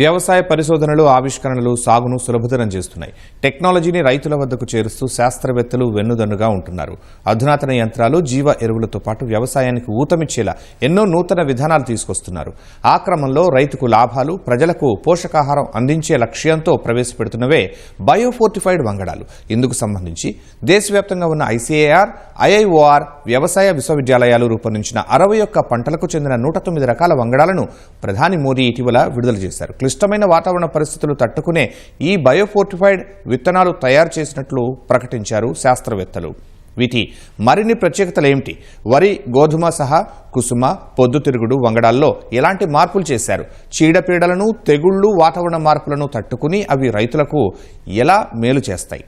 వ్యవసాయ పరిశోధనలు ఆవిష్కరణలు సాగును సులభతరం చేస్తున్నాయి. టెక్నాలజీని రైతుల వద్దకు చేరుస్తూ శాస్త్రవేత్తలు వెన్నుదన్నుగా ఉంటున్నారు. అధునాతన యంత్రాలు జీవ ఎరువులతో పాటు వ్యవసాయానికి ఊతమిచ్చేలా ఎన్నో నూతన విధానాలు తీసుకొస్తున్నారు. ఆ క్రమంలో రైతుకు లాభాలు ప్రజలకు పోషకాహారం అందించే లక్ష్యంతో ప్రవేశపెడుతున్నవే బయోఫోర్టిఫైడ్ వంగడాలు. ఇందుకు సంబంధించి దేశవ్యాప్తంగా ఉన్న ఐసీఏఆర్ ఐఐఓఆర్ వ్యవసాయ విశ్వవిద్యాలయాలు రూపొందించిన అరవై ఒక్క పంటలకు చెందిన నూట తొమ్మిది రకాల వంగడాలను ప్రధాని మోదీ ఇటీవల విడుదల చేశారు. క్లిష్టమైన వాతావరణ పరిస్థితులు తట్టుకునే ఈ బయోఫోర్టిఫైడ్ విత్తనాలు తయారు చేసినట్లు ప్రకటించారు శాస్త్రవేత్తలు. వీటి మరిన్ని ప్రత్యేకతలు ఏమిటి? వరి గోధుమ సహా కుసుమ పొద్దుతిరుగుడు వంగడాల్లో ఎలాంటి మార్పులు చేశారు? చీడపీడలను తెగుళ్ళు వాతావరణ మార్పులను తట్టుకుని అవి రైతులకు ఎలా మేలు చేస్తాయి?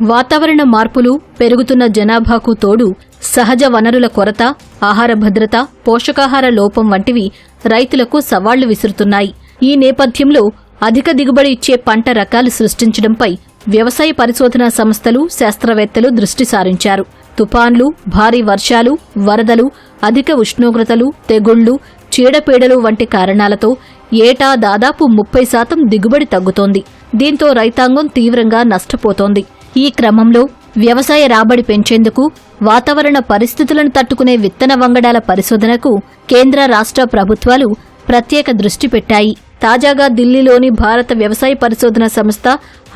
వాతావరణ మార్పులు పెరుగుతున్న జనాభాకు తోడు సహజ వనరుల కొరత ఆహార భద్రత పోషకాహార లోపం వంటివి రైతులకు సవాళ్ళు విసురుతున్నాయి. ఈ నేపథ్యంలో అధిక దిగుబడి ఇచ్చే పంట రకాలు సృష్టించడంపై వ్యవసాయ పరిశోధనా సంస్థలు శాస్త్రవేత్తలు దృష్టి సారించారు. తుపాన్లు భారీ వర్షాలు వరదలు అధిక ఉష్ణోగ్రతలు తెగుళ్ళు చీడపీడలు వంటి కారణాలతో ఏటా దాదాపు ముప్పై శాతం దిగుబడి తగ్గుతోంది. దీంతో రైతాంగం తీవ్రంగా నష్టపోతోంది. ఈ క్రమంలో వ్యవసాయ రాబడి పెంచేందుకు వాతావరణ పరిస్థితులను తట్టుకునే విత్తన వంగడాల పరిశోధనకు కేంద్ర రాష్ట్ర ప్రభుత్వాలు ప్రత్యేక దృష్టి పెట్టాయి. తాజాగా ఢిల్లీలోని భారత వ్యవసాయ పరిశోధన సంస్థ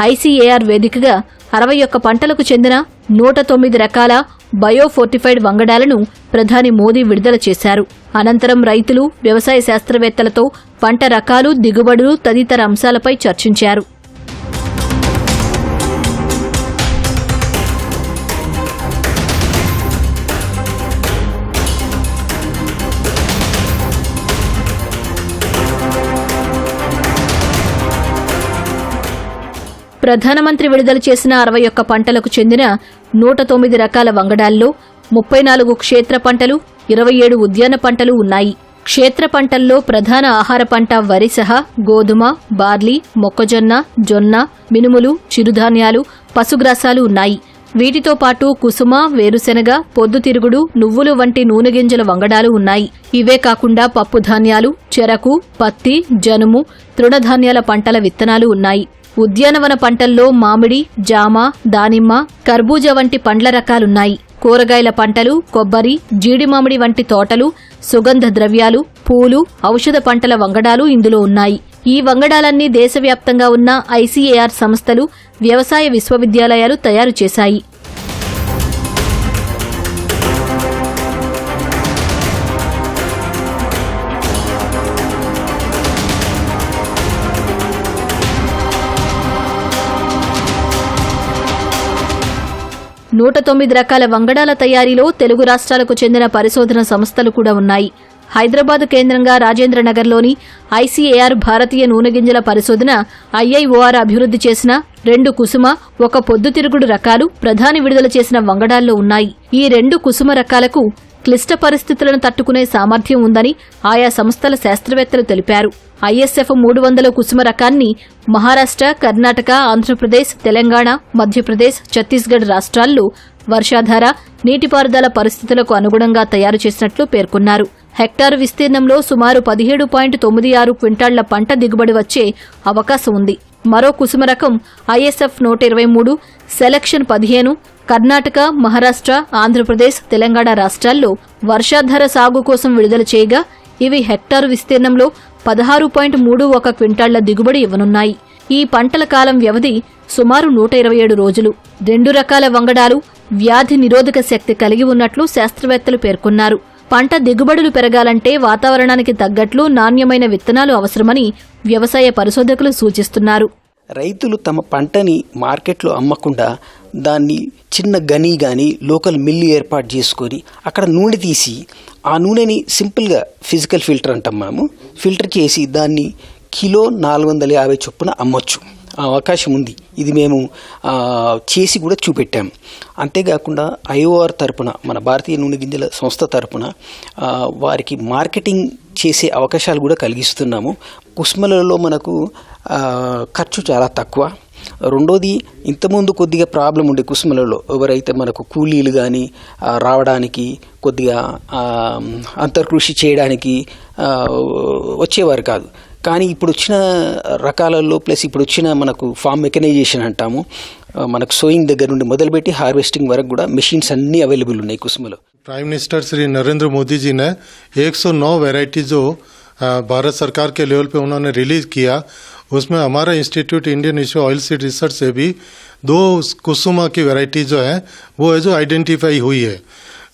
ఐసీఏఆర్ వేదికగా అరవై ఒక్క పంటలకు చెందిన నూట తొమ్మిది రకాల బయోఫోర్టిఫైడ్ వంగడాలను ప్రధాని మోదీ విడుదల చేశారు. అనంతరం రైతులు వ్యవసాయ శాస్త్రవేత్తలతో పంట రకాలు దిగుబడులు తదితర అంశాలపై చర్చించారు. ప్రధానమంత్రి విడుదల చేసిన అరవై ఒక్క పంటలకు చెందిన నూట తొమ్మిది రకాల వంగడాల్లో ముప్పై నాలుగు క్షేత్ర పంటలు ఇరవై ఏడు ఉద్యాన పంటలు ఉన్నాయి. క్షేత్ర పంటల్లో ప్రధాన ఆహార పంట వరి సహా గోధుమ బార్లీ మొక్కజొన్న జొన్న మినుములు చిరుధాన్యాలు పశుగ్రాసాలు ఉన్నాయి. వీటితో పాటు కుసుమ వేరుశెనగ పొద్దుతిరుగుడు నువ్వులు వంటి నూనె గింజల వంగడాలు ఉన్నాయి. ఇవే కాకుండా పప్పు ధాన్యాలు చెరకు పత్తి జనుము తృణధాన్యాల పంటల విత్తనాలు ఉన్నాయి. ఉద్యానవన పంటల్లో మామిడి జామ దానిమ్మ కర్బూజ వంటి పండ్ల రకాలున్నాయి. కూరగాయల పంటలు కొబ్బరి జీడి మామిడి వంటి తోటలు సుగంధ ద్రవ్యాలు పూలు ఔషధ పంటల వంగడాలు ఇందులో ఉన్నాయి. ఈ వంగడాలన్నీ దేశవ్యాప్తంగా ఉన్న ఐసీఏఆర్ సంస్థలు వ్యవసాయ విశ్వవిద్యాలయాలు తయారు చేశాయి. నూట తొమ్మిది రకాల వంగడాల తయారీలో తెలుగు రాష్ట్రాలకు చెందిన పరిశోధన సంస్థలు కూడా ఉన్నాయి. హైదరాబాద్ కేంద్రంగా రాజేంద్రనగర్లోని ఐసీఏఆర్ భారతీయ నూనె గింజల పరిశోధన ఐఐఓఆర్ అభివృద్ధి చేసిన రెండు కుసుమ ఒక పొద్దుతిరుగుడు రకాలు ప్రధాని విడుదల చేసిన వంగడాల్లో ఉన్నాయి. ఈ రెండు కుసుమ రకాలకు క్లిష్ట పరిస్థితులను తట్టుకునే సామర్థ్యం ఉందని ఆయా సంస్థల శాస్త్రవేత్తలు తెలిపారు. ఐఎస్ఎఫ్ మూడు వందల కుసుమ రకాన్ని మహారాష్ట్ర కర్ణాటక ఆంధ్రప్రదేశ్ తెలంగాణ మధ్యప్రదేశ్ ఛత్తీస్గఢ్ రాష్ట్రాల్లో వర్షాధార నీటిపారుదల పరిస్థితులకు అనుగుణంగా తయారు చేసినట్లు పేర్కొన్నారు. హెక్టారు విస్తీర్ణంలో సుమారు పదిహేడు పాయింట్ తొమ్మిది ఆరు క్వింటాళ్ళ పంట దిగుబడి వచ్చే అవకాశం ఉంది. మరో కుసుమ రకం ఐఎస్ఎఫ్ నూట ఇరవై మూడు సెలక్షన్ పదిహేను కర్ణాటక మహారాష్ట్ర ఆంధ్రప్రదేశ్ తెలంగాణ రాష్ట్రాల్లో వర్షాధార సాగు కోసం విడుదల చేయగా ఇవి హెక్టారు విస్తీర్ణంలో పదహారు పాయింట్ మూడు ఒక క్వింటాళ్ళ దిగుబడి ఇవ్వనున్నాయి. ఈ పంటల కాలం వ్యవధి సుమారు నూట ఇరవై ఏడు రోజులు. రెండు రకాల వంగడాలు వ్యాధి నిరోధక శక్తి కలిగి ఉన్నట్లు శాస్త్రవేత్తలు పేర్కొన్నారు. పంట దిగుబడులు పెరగాలంటే వాతావరణానికి తగ్గట్లు నాణ్యమైన విత్తనాలు అవసరమని వ్యవసాయ పరిశోధకులు సూచిస్తున్నారు. రైతులు తమ పంటని మార్కెట్లో అమ్మకుండా దాన్ని చిన్న గని కానీ లోకల్ మిల్లు ఏర్పాటు చేసుకొని అక్కడ నూనె తీసి ఆ నూనెని సింపుల్గా ఫిజికల్ ఫిల్టర్ అంటాం మనము. ఫిల్టర్ చేసి దాన్ని కిలో నాలుగు వందల యాభై చొప్పున అమ్మొచ్చు. ఆ అవకాశం ఉంది. ఇది మేము చేసి కూడా చూపెట్టాం. అంతేకాకుండా ఐఓఆర్ తరపున మన భారతీయ నూనె గింజల సంస్థ తరపున వారికి మార్కెటింగ్ చేసే అవకాశాలు కూడా కలిగిస్తున్నాము. కుస్మలలో మనకు ఖర్చు చాలా తక్కువ. రెండోది ఇంతకుముందు కొద్దిగా ప్రాబ్లం ఉండే కుసుమలలో ఎవరైతే మనకు కూలీలు కానీ రావడానికి కొద్దిగా అంతర్కృషి చేయడానికి వచ్చేవారు కాదు. కానీ ఇప్పుడు వచ్చిన రకాలలో ప్లస్ ఇప్పుడు వచ్చిన మనకు ఫామ్ మెకనైజేషన్ అంటాము మనకు సోయింగ్ దగ్గర నుండి మొదలుపెట్టి హార్వెస్టింగ్ వరకు కూడా మెషిన్స్ అన్నీ అవైలబుల్ ఉన్నాయి కుసుమలో. प्राइम मिनिस्टर श्री नरेंद्र मोदी जी ने 109 वैरायटी जो भारत सरकार के लेवल पे उन्होंने रिलीज़ किया, उसमें हमारा institute Indian issue oilseed research से भी दो कुसुमा की वैरायटी जो है, वो है जो आइडेंटिफाई हुई है।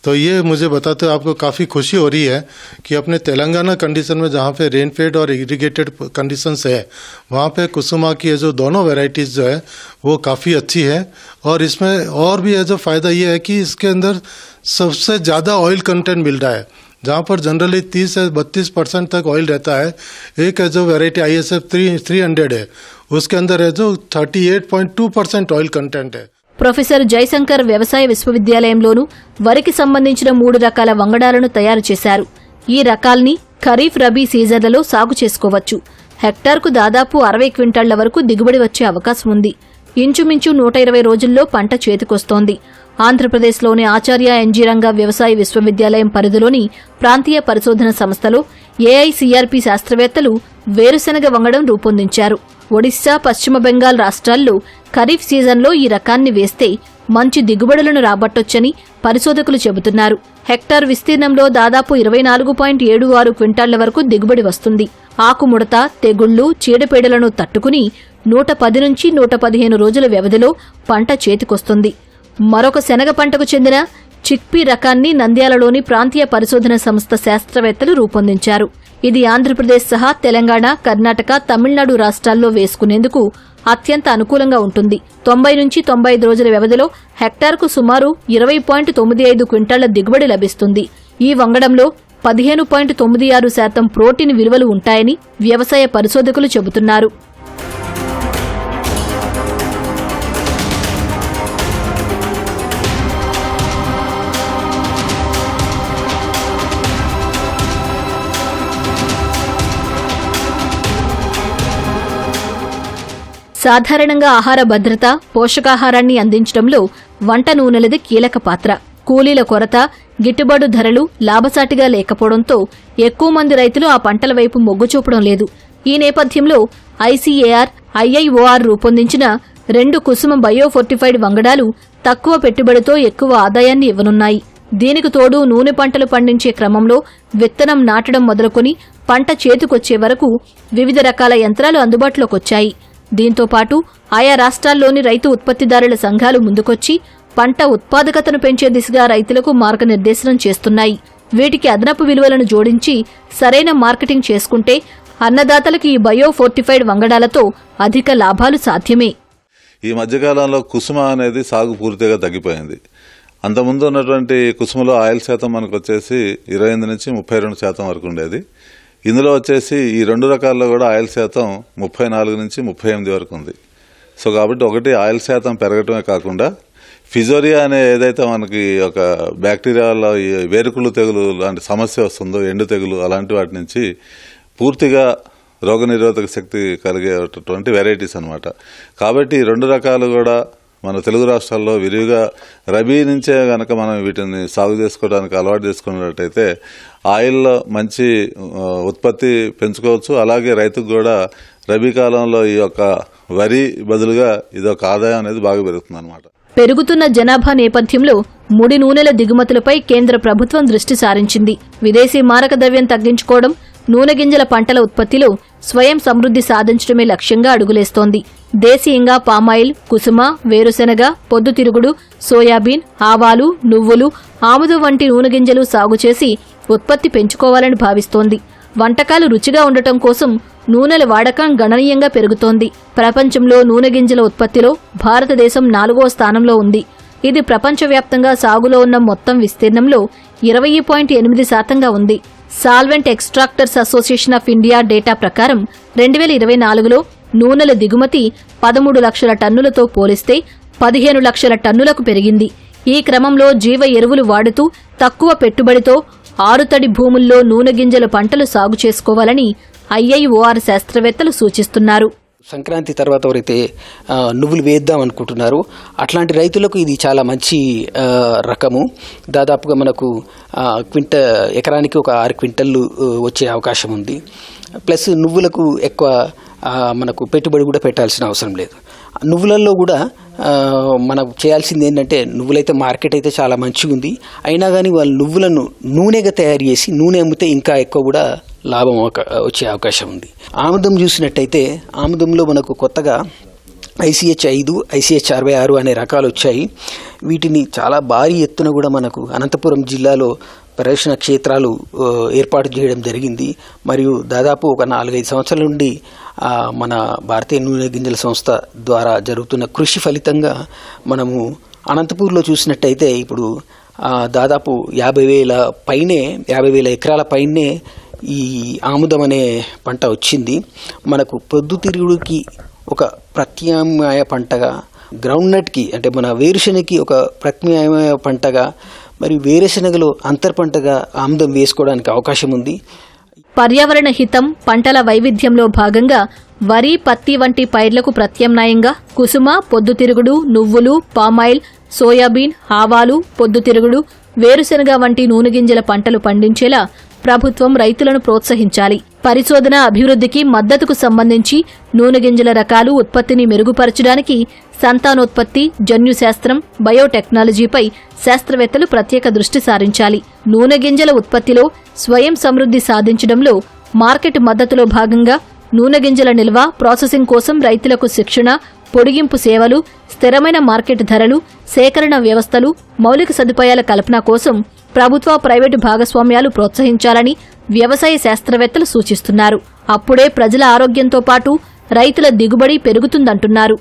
तो ये मुझे बताते हुए आपको काफ़ी खुशी हो रही है कि अपने तेलंगाना कंडीशन में जहाँ पे रेनफेड और इरिगेटेड कंडीशंस है, वहाँ पे कुसुमा की जो दोनों वेराइटीज़ जो है, वो काफ़ी अच्छी है। और इसमें और भी है जो फ़ायदा ये है कि इसके अंदर सबसे ज़्यादा ऑयल कंटेंट मिल रहा है, जहाँ पर जनरली 30 से 32 परसेंट तक ऑयल रहता है। एक है जो variety I S F three three hundred है, उसके अंदर है जो 38.2 परसेंट ऑयल कंटेंट है। ప్రొఫెసర్ జయశంకర్ వ్యవసాయ విశ్వవిద్యాలయంలోను వరికి సంబంధించిన మూడు రకాల వంగడాలను తయారు చేశారు. ఈ రకాల్ని ఖరీఫ్ రబీ సీజన్లలో సాగు చేసుకోవచ్చు. హెక్టార్కు దాదాపు అరవై క్వింటాళ్ళ వరకు దిగుబడి వచ్చే అవకాశం ఉంది. ఇంచుమించు నూట ఇరవై రోజుల్లో పంట చేతికొస్తోంది. ఆంధ్రప్రదేశ్లోని ఆచార్య ఎంజీరంగ వ్యవసాయ విశ్వవిద్యాలయం పరిధిలోని ప్రాంతీయ పరిశోధన సంస్థలో ఏఐసీఆర్పీ శాస్త్రవేత్తలు వేరుశెనగ వంగడం రూపొందించారు. ఒడిశా పశ్చిమ బెంగాల్ రాష్ట్రాల్లో ఖరీఫ్ సీజన్లో ఈ రకాన్ని వేస్తే మంచి దిగుబడులను రాబట్టొచ్చని పరిశోధకులు చెబుతున్నారు. హెక్టార్ విస్తీర్ణంలో దాదాపు ఇరవై నాలుగు పాయింట్ ఏడు ఆరు క్వింటాళ్ళ వరకు దిగుబడి వస్తుంది. ఆకుముడత తెగుళ్ళు చీడపీడలను తట్టుకుని నూట పది నుంచి నూట పదిహేను రోజుల వ్యవధిలో పంట చేతికొస్తుంది. మరొక శనగ పంటకు చెందిన చిక్పీ రకాన్ని నంద్యాలలోని ప్రాంతీయ పరిశోధన సంస్థ శాస్త్రవేత్తలు రూపొందించారు. ఇది ఆంధ్రప్రదేశ్ సహా తెలంగాణ కర్ణాటక తమిళనాడు రాష్ట్రాల్లో వేసుకునేందుకు అత్యంత అనుకూలంగా ఉంటుంది. తొంభై నుంచి తొంభై ఐదు రోజుల వ్యవధిలో హెక్టార్కు సుమారు ఇరవై పాయింట్ తొమ్మిది ఐదు క్వింటాళ్ళ దిగుబడి లభిస్తుంది. ఈ వంగడంలో పదిహేను పాయింట్ తొమ్మిది ఆరు శాతం ప్రోటీన్ విలువలు ఉంటాయని వ్యవసాయ పరిశోధకులు చెబుతున్నారు. సాధారణంగా ఆహార భద్రత పోషకాహారాన్ని అందించడంలో వంట నూనెలది కీలక పాత్ర. కూలీల కొరత గిట్టుబాటు ధరలు లాభసాటిగా లేకపోవడంతో ఎక్కువ మంది రైతులు ఆ పంటల వైపు మొగ్గు చూపడం లేదు. ఈ నేపథ్యంలో ఐసీఏఆర్ ఐఐఓఆర్ రూపొందించిన రెండు కుసుమ బయోఫోర్టిఫైడ్ వంగడాలు తక్కువ పెట్టుబడితో ఎక్కువ ఆదాయాన్ని ఇవ్వనున్నాయి. దీనికి తోడు నూనె పంటలు పండించే క్రమంలో విత్తనం నాటడం మొదలుకొని పంట చేతికొచ్చే వరకు వివిధ రకాల యంత్రాలు అందుబాటులోకొచ్చాయి. దీంతో పాటు ఆయా రాష్ట్రాల్లోని రైతు ఉత్పత్తిదారుల సంఘాలు ముందుకొచ్చి పంట ఉత్పాదకతను పెంచే దిశగా రైతులకు మార్గనిర్దేశనం చేస్తున్నాయి. వీటికి అదనపు విలువలను జోడించి సరైన మార్కెటింగ్ చేసుకుంటే అన్నదాతలకు ఈ బయో ఫోర్టిఫైడ్ వంగడాలతో అధిక లాభాలు సాధ్యమే. ఈ మధ్యకాలంలో కుసుమ అనేది సాగు పూర్తిగా తగ్గిపోయింది. అంతకుముందు ఉన్నటువంటి కుసుమలో ఆయిల్ శాతం మనకు వచ్చేసి ఇరవై ఎనిమిది నుంచి ముప్పై రెండు శాతం వరకు ఉండేది. ఇందులో వచ్చేసి ఈ రెండు రకాల్లో కూడా ఆయిల్ శాతం ముప్పై నాలుగు నుంచి ముప్పై ఎనిమిది వరకు ఉంది. సో కాబట్టి ఒకటి ఆయిల్ శాతం పెరగటమే కాకుండా ఫిజోరియా అనే ఏదైతే మనకి ఒక బ్యాక్టీరియాలో వేరుకుళ్ళు తెగులు లాంటి సమస్య వస్తుందో ఎండు తెగులు అలాంటి వాటి నుంచి పూర్తిగా రోగనిరోధక శక్తి కలిగేటటువంటి వెరైటీస్ అన్నమాట. కాబట్టి ఈ రెండు రకాలు కూడా మన తెలుగు రాష్ట్రాల్లో విరివిగా రబీ నుంచే గనక మనం వీటిని సాగు చేసుకోవడానికి అలవాటు చేసుకున్నట్టయితే ఆయిల్లో మంచి ఉత్పత్తి పెంచుకోవచ్చు. అలాగే రైతుకు కూడా రబీ కాలంలో ఈ యొక్క వరి బదులుగా ఇదొక ఆదాయం అనేది బాగా పెరుగుతుంది అనమాట పెరుగుతున్న జనాభా నేపథ్యంలో ముడి నూనెల దిగుమతులపై కేంద్ర ప్రభుత్వం దృష్టి సారించింది. విదేశీ మారక ద్రవ్యం తగ్గించుకోవడం నూనె గింజల పంటల ఉత్పత్తిలో స్వయం సమృద్ధి సాధించడమే లక్ష్యంగా అడుగులేస్తోంది. దేశీయంగా పామాయిల్ కుసుమ వేరుశెనగ పొద్దుతిరుగుడు సోయాబీన్ ఆవాలు నువ్వులు ఆముదం వంటి నూనె గింజలు సాగు చేసి ఉత్పత్తి పెంచుకోవాలని భావిస్తోంది. వంటకాలు రుచిగా ఉండటం కోసం నూనెల వాడకం గణనీయంగా పెరుగుతోంది. ప్రపంచంలో నూనె గింజల ఉత్పత్తిలో భారతదేశం నాలుగో స్థానంలో ఉంది. ఇది ప్రపంచవ్యాప్తంగా సాగులో ఉన్న మొత్తం విస్తీర్ణంలో ఇరవై పాయింట్ ఎనిమిది శాతంగా ఉంది. Solvent extractors association of India data ప్రకారం రెండు వేల ఇరవై నాలుగులో నూనెల దిగుమతి పదమూడు లక్షల టన్నులతో పోలిస్తే పదిహేను లక్షల టన్నులకు పెరిగింది. ఈ క్రమంలో జీవ ఎరువులు వాడుతూ తక్కువ పెట్టుబడితో ఆరుతడి భూముల్లో నూనె గింజల పంటలు సాగు చేసుకోవాలని ఐఐఓఆర్ శాస్త్రవేత్తలు సూచిస్తున్నారు. సంక్రాంతి తర్వాత ఎవరైతే నువ్వులు వేద్దాం అనుకుంటున్నారు అట్లాంటి రైతులకు ఇది చాలా మంచి రకము. దాదాపుగా మనకు క్వింట ఎకరానికి ఒక ఆరు క్వింటళ్ళు వచ్చే అవకాశం ఉంది. ప్లస్ నువ్వులకు ఎక్కువ మనకు పెట్టుబడి కూడా పెట్టాల్సిన అవసరం లేదు. నువ్వులలో కూడా మనం చేయాల్సింది ఏంటంటే నువ్వులైతే మార్కెట్ అయితే చాలా మంచిగా ఉంది అయినా కానీ వాళ్ళు నువ్వులను నూనెగా తయారు చేసి నూనె అమ్మితే ఇంకా ఎక్కువ కూడా లాభం వచ్చే అవకాశం ఉంది. ఆముదం చూసినట్టయితే ఆముదంలో మనకు కొత్తగా ఐసీహెచ్ ఐదు ఐసీహెచ్ అరవై ఆరు అనే రకాలు వచ్చాయి. వీటిని చాలా భారీ ఎత్తున కూడా మనకు అనంతపురం జిల్లాలో ప్రదర్శన క్షేత్రాలు ఏర్పాటు చేయడం జరిగింది. మరియు దాదాపు ఒక నాలుగైదు సంవత్సరాల నుండి మన భారతీయ నూనె గింజల సంస్థ ద్వారా జరుగుతున్న కృషి ఫలితంగా మనము అనంతపూర్లో చూసినట్టయితే ఇప్పుడు దాదాపు యాభై వేల పైనే యాభై వేల ఎకరాల పైనే ఈ ఆముదం అనే పంట వచ్చింది. మనకు పొద్దుతిరుగుడికి ఒక ప్రత్యామ్నాయ పంటగా గ్రౌండ్ నట్కి అంటే మన వేరుశనగకి ఒక ప్రత్యామ్నాయ పంటగా మరియు వేరుశనగలో అంతర్ పంటగా ఆముదం వేసుకోవడానికి అవకాశం ఉంది. పర్యావరణ హితం పంటల వైవిధ్యంలో భాగంగా వరి పత్తి వంటి పైర్లకు ప్రత్యామ్నాయంగా కుసుమ పొద్దుతిరుగుడు నువ్వులు పామాయిల్ సోయాబీన్ ఆవాలు పొద్దుతిరుగుడు వేరుశనగ వంటి నూనె గింజల పంటలు పండించేలా ప్రభుత్వం రైతులను ప్రోత్సహించాలి. పరిశోధన అభివృద్ధికి మద్దతుకు సంబంధించి నూనె గింజల రకాలు ఉత్పత్తిని మెరుగుపరచడానికి సంతానోత్పత్తి జన్యుశాస్త్రం బయోటెక్నాలజీపై శాస్త్రవేత్తలు ప్రత్యేక దృష్టి సారించాలి. నూనె గింజల ఉత్పత్తిలో స్వయం సమృద్ధి సాధించడంలో మార్కెట్ మద్దతులో భాగంగా నూనె గింజల నిల్వ ప్రాసెసింగ్ కోసం రైతులకు శిక్షణ పొడిగింపు సేవలు స్థిరమైన మార్కెట్ ధరలు సేకరణ వ్యవస్థలు మౌలిక సదుపాయాల కల్పన కోసం ప్రభుత్వ ప్రైవేటు భాగస్వామ్యాలు ప్రోత్సహించాలని వ్యవసాయ శాస్త్రవేత్తలు సూచిస్తున్నారు. అప్పుడే ప్రజల ఆరోగ్యంతో పాటు రైతుల దిగుబడి పెరుగుతుందంటున్నారు.